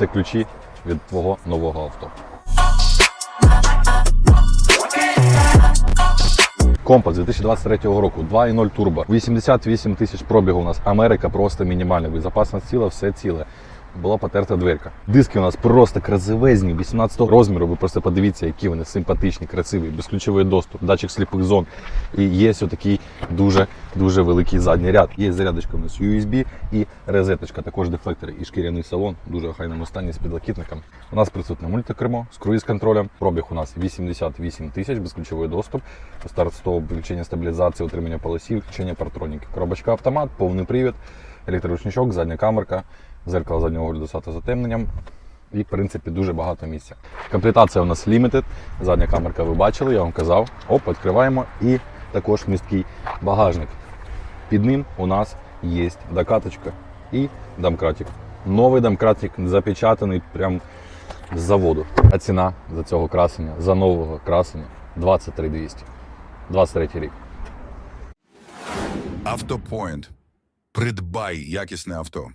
це ключі від твого нового авто. Компас 2023 року 2.0 турбо, 88 тисяч пробігу у нас. Америка просто мінімальна. Безопасність ціла, все ціле. Була потерта дверка. Диски у нас просто красивезні, 18 розміру. Ви просто подивіться, які вони симпатичні, красиві, безключовий доступ, датчик сліпих зон. І є ось такий дуже дуже великий задній ряд. Є зарядочка у нас USB і розеточка, також дефлектори і шкіряний салон, дуже охайному стані з підлокітником. У нас присутне мультикермо з круїз-контролем. Пробіг у нас 88 тисяч, безключовий доступ, старт стоп, включення стабілізації, утримання полосів, включення партроніки. Коробочка автомат, повний привід, електроручничок, задня камерка, зеркало заднього огляду з автозатемненням. І, в принципі, дуже багато місця. Комплектація у нас limited. Задня камерка ви бачили, я вам казав. Оп, відкриваємо. І також місткий багажник. Під ним у нас є докаточка і домкратик. Новий домкратик запечатаний прямо з заводу. А ціна за цього красення, за нового красення 23 200. 23 рік. Автопоінт. Придбай якісне авто.